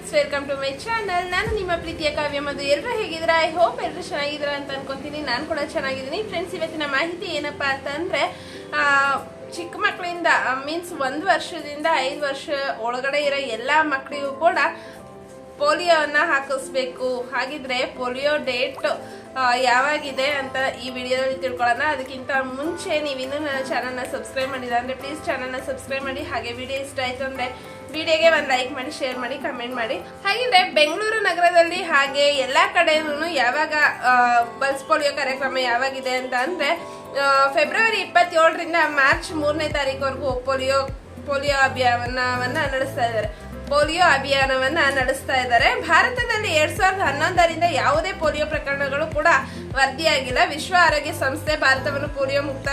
Friends welcome to my channel ನಾನು ನಿಮ್ಮ ಪ್ರೀತಿಯ ಕಾವ್ಯ ಮದು ಎಲ್ಲರೂ ಹೇಗಿದ್ದೀರಾ? ಐ ಹೋಪ್ ಎಲ್ಲರೂ ಚೆನ್ನಾಗಿದ್ದೀರಾ ಅಂತ ಅನ್ಕೊಂತೀನಿ. ನಾನು ಕೂಡ ಚೆನ್ನಾಗಿದ್ದೀನಿ. ಫ್ರೆಂಡ್ಸ್ ಇವತ್ತಿನ ಮಾಹಿತಿ ಏನಪ್ಪ ಅಂತಂದ್ರೆ ಚಿಕ್ಕ ಮಕ್ಕಳಿಂದ ಮೀನ್ಸ್ ಒಂದು ವರ್ಷದಿಂದ ಐದು ವರ್ಷ ಒಳಗಡೆ ಇರೋ ಎಲ್ಲ ಮಕ್ಕಳಿಗೂ ಕೂಡ ಪೋಲಿಯೋನ ಹಾಕಿಸ್ಬೇಕು. ಹಾಗಿದ್ರೆ ಪೋಲಿಯೋ ಡೇಟ್ ಯಾವಾಗಿದೆ ಅಂತ ಈ ವಿಡಿಯೋದಲ್ಲಿ ತಿಳ್ಕೊಳ್ಳೋಣ. ಅದಕ್ಕಿಂತ ಮುಂಚೆ ನೀವಿನ್ನೂ ನನ್ನ ಚಾನಲ್ನ ಸಬ್ಸ್ಕ್ರೈಬ್ ಮಾಡಿಲ್ಲ ಅಂದರೆ ಪ್ಲೀಸ್ ಚಾನಲ್ನ ಸಬ್ಸ್ಕ್ರೈಬ್ ಮಾಡಿ. ಹಾಗೆ ವಿಡಿಯೋ ಇಷ್ಟ ಆಯಿತು ಅಂದರೆ ವಿಡಿಯೋಗೆ ಒಂದು ಲೈಕ್ ಮಾಡಿ, ಶೇರ್ ಮಾಡಿ, ಕಮೆಂಟ್ ಮಾಡಿ. ಹಾಗಿದ್ರೆ ಬೆಂಗಳೂರು ನಗರದಲ್ಲಿ ಹಾಗೆ ಎಲ್ಲ ಕಡೆಯೂ ಯಾವಾಗ ಬಲ್ಸ್ ಪೋಲಿಯೋ ಕಾರ್ಯಕ್ರಮ ಯಾವಾಗಿದೆ ಅಂತ ಅಂದರೆ ಫೆಬ್ರವರಿ ಇಪ್ಪತ್ತೇಳರಿಂದ ಮಾರ್ಚ್ ಮೂರನೇ ತಾರೀಕುವರೆಗೂ ಪೋಲಿಯೋ ಪೋಲಿಯೋ ಅಭಿಯಾನವನ್ನು ನಡೆಸ್ತಾ ಇದ್ದಾರೆ. ಪೋಲಿಯೋ ಅಭಿಯಾನವನ್ನ ನಡೆಸ್ತಾ ಇದ್ದಾರೆ. ಭಾರತದಲ್ಲಿ ಎರಡ್ ಸಾವಿರದ ಹನ್ನೊಂದರಿಂದ ಯಾವುದೇ ಪೋಲಿಯೋ ಪ್ರಕರಣಗಳು ಕೂಡ ವರದಿಯಾಗಿಲ್ಲ. ವಿಶ್ವ ಆರೋಗ್ಯ ಸಂಸ್ಥೆ ಭಾರತವನ್ನು ಪೋಲಿಯೋ ಮುಕ್ತ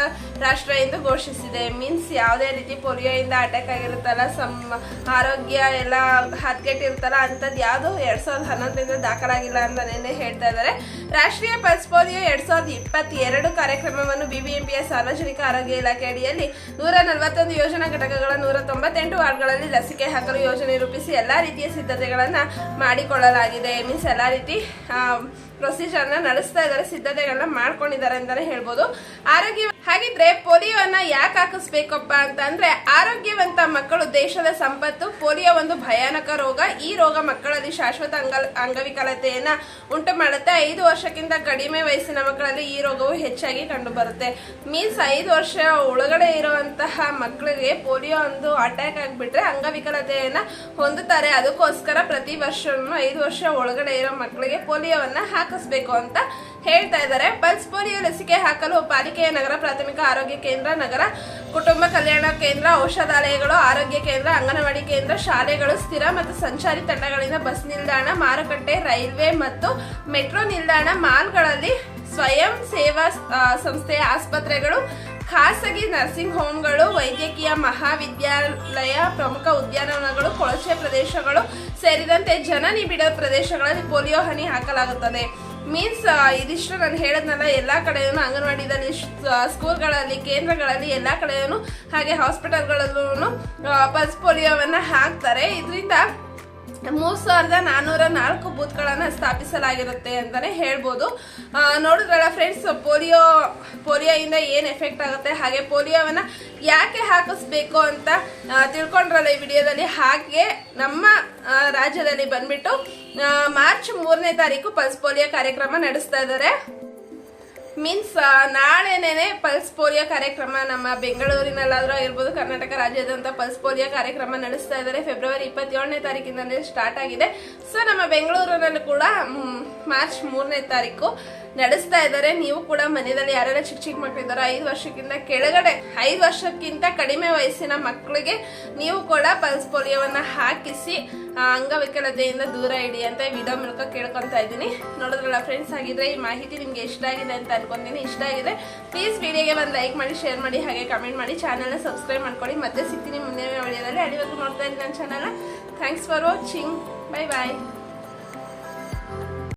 ರಾಷ್ಟ್ರ ಎಂದು ಘೋಷಿಸಿದೆ. ಮೀನ್ಸ್ ಯಾವುದೇ ರೀತಿ ಪೋಲಿಯೋ ಇಂದ ಅಟ್ಯಾಕ್ ಆಗಿರುತ್ತಲ್ಲ ಸಮ್ ಆರೋಗ್ಯ ಎಲ್ಲ ಹದಗೆಟ್ಟಿರುತ್ತಲ್ಲ ಅಂಥದ್ದು ಯಾವುದು ಎರಡ್ ಸಾವಿರದ ಹನ್ನೊಂದರಿಂದ ದಾಖಲಾಗಿಲ್ಲ ಅಂತ ನೆನ್ನೆ ಹೇಳ್ತಾ ಇದ್ದಾರೆ. ರಾಷ್ಟ್ರೀಯ ಪಲ್ಸ್ ಪೋಲಿಯೋ ಎರಡ್ ಸಾವಿರದ ಇಪ್ಪತ್ತೆರಡು ಕಾರ್ಯಕ್ರಮವನ್ನು ಬಿಬಿಎಂಪಿಯ ಸಾರ್ವಜನಿಕ ಆರೋಗ್ಯ ಇಲಾಖೆ ಅಡಿಯಲ್ಲಿ ನೂರ ನಲವತ್ತೊಂದು ಯೋಜನಾ ಘಟಕಗಳ ನೂರ ತೊಂಬತ್ತೆಂಟು ವಾರ್ಡ್ಗಳಲ್ಲಿ ಲಸಿಕೆ ಹಾಕಲು ಯೋಜನೆ ರೂಪಿಸಿ ಎಲ್ಲ ರೀತಿಯ ಸಿದ್ಧತೆಗಳನ್ನು ಮಾಡಿಕೊಳ್ಳಲಾಗಿದೆ. ಮೀನ್ಸ್ ಎಲ್ಲ ರೀತಿ ಪ್ರೊಸೀಜರ್ನ ನಡೆಸ್ತಾ ಇದ್ದಾರೆ, ಸಿದ್ಧತೆಗಳನ್ನ ಮಾಡ್ಕೊಂಡಿದ್ದಾರೆ ಅಂತಾನೆ ಹೇಳ್ಬೋದು. ಆರೋಗ್ಯ ಹಾಗಿದ್ರೆ ಪೋಲಿಯೋನ ಯಾಕೆ ಹಾಕಿಸ್ಬೇಕಪ್ಪ ಅಂತ ಅಂದ್ರೆ, ಆರೋಗ್ಯವಂತ ಮಕ್ಕಳು ದೇಶದ ಸಂಪತ್ತು, ಪೋಲಿಯೋ ಒಂದು ಭಯಾನಕ ರೋಗ. ಈ ರೋಗ ಮಕ್ಕಳಲ್ಲಿ ಶಾಶ್ವತ ಅಂಗ ಅಂಗವಿಕಲತೆಯನ್ನ ಉಂಟು ಮಾಡುತ್ತೆ. ಐದು ವರ್ಷಕ್ಕಿಂತ ಕಡಿಮೆ ವಯಸ್ಸಿನ ಮಕ್ಕಳಲ್ಲಿ ಈ ರೋಗವು ಹೆಚ್ಚಾಗಿ ಕಂಡು ಬರುತ್ತೆ ಮೀನ್ಸ್ ಐದು ವರ್ಷ ಒಳಗಡೆ ಇರುವಂತಹ ಮಕ್ಕಳಿಗೆ ಪೋಲಿಯೋ ಒಂದು ಅಟ್ಯಾಕ್ ಆಗಿಬಿಟ್ರೆ ಅಂಗವಿಕಲತೆಯನ್ನ ಹೊಂದುತ್ತಾರೆ. ಅದಕ್ಕೋಸ್ಕರ ಪ್ರತಿ ವರ್ಷವೂ ಐದು ವರ್ಷ ಒಳಗಡೆ ಇರೋ ಮಕ್ಕಳಿಗೆ ಪೋಲಿಯೋವನ್ನ ಹಾಕಿಸ್ಬೇಕು ಅಂತ ಹೇಳ್ತಾ ಇದ್ದಾರೆ. ಪಲ್ಸ್ ಪೋಲಿಯೋ ಲಸಿಕೆ ಹಾಕಲು ಪಾಲಿಕೆಯ ನಗರ ಪ್ರಾಥಮಿಕ ಆರೋಗ್ಯ ಕೇಂದ್ರ, ನಗರ ಕುಟುಂಬ ಕಲ್ಯಾಣ ಕೇಂದ್ರ, ಔಷಧಾಲಯಗಳು, ಆರೋಗ್ಯ ಕೇಂದ್ರ, ಅಂಗನವಾಡಿ ಕೇಂದ್ರ, ಶಾಲೆಗಳು ಸ್ಥಿರ ಮತ್ತು ಸಂಚಾರಿ ತಂಡಗಳಿಂದ ಬಸ್ ನಿಲ್ದಾಣ, ಮಾರುಕಟ್ಟೆ, ರೈಲ್ವೆ ಮತ್ತು ಮೆಟ್ರೋ ನಿಲ್ದಾಣ ಮಾಲ್ಗಳಲ್ಲಿ ಸ್ವಯಂ ಸೇವಾ ಸಂಸ್ಥೆಯ ಆಸ್ಪತ್ರೆಗಳು ಖಾಸಗಿ ನರ್ಸಿಂಗ್ ಹೋಮ್ಗಳು ವೈದ್ಯಕೀಯ ಮಹಾವಿದ್ಯಾಲಯ, ಪ್ರಮುಖ ಉದ್ಯಾನವನಗಳು, ಕೊಳಚೆ ಪ್ರದೇಶಗಳು ಸೇರಿದಂತೆ ಜನನಿಬಿಡ ಪ್ರದೇಶಗಳಲ್ಲಿ ಪೋಲಿಯೋ ಹನಿ ಹಾಕಲಾಗುತ್ತದೆ. ಮೀನ್ಸ್ ಇದಿಷ್ಟು ನಾನು ಹೇಳದ್ನಲ್ಲ, ಎಲ್ಲ ಕಡೆಯೂ ಅಂಗನವಾಡಿದಲ್ಲಿ ಸ್ಕೂಲ್ಗಳಲ್ಲಿ ಕೇಂದ್ರಗಳಲ್ಲಿ ಎಲ್ಲ ಕಡೆಯೂ ಹಾಗೆ ಹಾಸ್ಪಿಟಲ್ಗಳಲ್ಲೂ ಪಲ್ಸ್ ಪೋಲಿಯೋವನ್ನು ಹಾಕ್ತಾರೆ. ಇದರಿಂದ ಮೂರ್ ಸಾವಿರದ ನಾನ್ನೂರ ನಾಲ್ಕು ಬೂತ್ಗಳನ್ನು ಸ್ಥಾಪಿಸಲಾಗಿರುತ್ತೆ ಅಂತಾನೆ ಹೇಳ್ಬೋದು. ನೋಡಿದ್ರಲ್ಲ ಫ್ರೆಂಡ್ಸ್ ಪೋಲಿಯೋ, ಪೋಲಿಯೋಯಿಂದ ಏನು ಎಫೆಕ್ಟ್ ಆಗುತ್ತೆ, ಹಾಗೆ ಪೋಲಿಯೋವನ್ನ ಯಾಕೆ ಹಾಕಿಸ್ಬೇಕು ಅಂತ ತಿಳ್ಕೊಂಡ್ರಲ್ಲ ಈ ವಿಡಿಯೋದಲ್ಲಿ. ಹಾಗೆ ನಮ್ಮ ರಾಜ್ಯದಲ್ಲಿ ಬಂದ್ಬಿಟ್ಟು ಮಾರ್ಚ್ ಮೂರನೇ ತಾರೀಕು ಪಲ್ಸ್ ಪೋಲಿಯೋ ಕಾರ್ಯಕ್ರಮ ನಡೆಸ್ತಾ ಇದ್ದಾರೆ. ಮೀನ್ಸ್ ನಾಳೆನೇನೆ ಪಲ್ಸ್ ಪೋಲಿಯೋ ಕಾರ್ಯಕ್ರಮ ನಮ್ಮ ಬೆಂಗಳೂರಿನಲ್ಲಾದರೂ ಆಗಿರ್ಬೋದು, ಕರ್ನಾಟಕ ರಾಜ್ಯಾದ್ಯಂತ ಪಲ್ಸ್ ಪೋಲಿಯೋ ಕಾರ್ಯಕ್ರಮ ನಡೆಸ್ತಾ ಇದ್ದಾರೆ. ಫೆಬ್ರವರಿ ಇಪ್ಪತ್ತೇಳನೇ ತಾರೀಕಿಂದಲೇ ಸ್ಟಾರ್ಟ್ ಆಗಿದೆ. ಸೊ ನಮ್ಮ ಬೆಂಗಳೂರಿನಲ್ಲೂ ಕೂಡ ಮಾರ್ಚ್ ಮೂರನೇ ತಾರೀಕು. ನಡೆಸ್ತಾ ಇದ್ದಾರೆ. ನೀವು ಕೂಡ ಮನೆಯಲ್ಲಿ ಯಾರೆಲ್ಲ ಚಿಕ್ಕ ಚಿಕ್ಕ ಮಕ್ಕಳಿದ್ದಾರೋ ಐದು ವರ್ಷಕ್ಕಿಂತ ಕೆಳಗಡೆ, ಐದು ವರ್ಷಕ್ಕಿಂತ ಕಡಿಮೆ ವಯಸ್ಸಿನ ಮಕ್ಕಳಿಗೆ ನೀವು ಕೂಡ ಪಲ್ಸ್ ಪೋಲಿಯೋವನ್ನ ಹಾಕಿಸಿ ಅಂಗವಿಕಲತೆಯಿಂದ ದೂರ ಇಡಿ ಅಂತ ವಿಡಿಯೋ ಮೂಲಕ ಕೇಳ್ಕೊತಾ ಇದ್ದೀನಿ. ನೋಡಿದ್ರಲ್ಲ ಫ್ರೆಂಡ್ಸ್ ಆಗಿದ್ರೆ ಈ ಮಾಹಿತಿ ನಿಮ್ಗೆ ಇಷ್ಟ ಆಗಿದೆ ಅಂತ ಅನ್ಕೊಂತೀನಿ. ಇಷ್ಟ ಆಗಿದೆ ಪ್ಲೀಸ್ ವಿಡಿಯೋಗೆ ಒಂದು ಲೈಕ್ ಮಾಡಿ ಶೇರ್ ಮಾಡಿ, ಹಾಗೆ ಕಮೆಂಟ್ ಮಾಡಿ. ಚಾನಲ್ನ ಸಬ್ಸ್ಕ್ರೈಬ್ ಮಾಡ್ಕೊಳ್ಳಿ. ಮತ್ತೆ ಸಿಗ್ತೀನಿ ಮುಂದಿನ ವಿಡಿಯೋದಲ್ಲಿ ಅಲ್ಲಿವರೆಗೂ ನೋಡ್ತಾ ಇದ್ದೀನಿ ನನ್ನ channel thanks for watching bye bye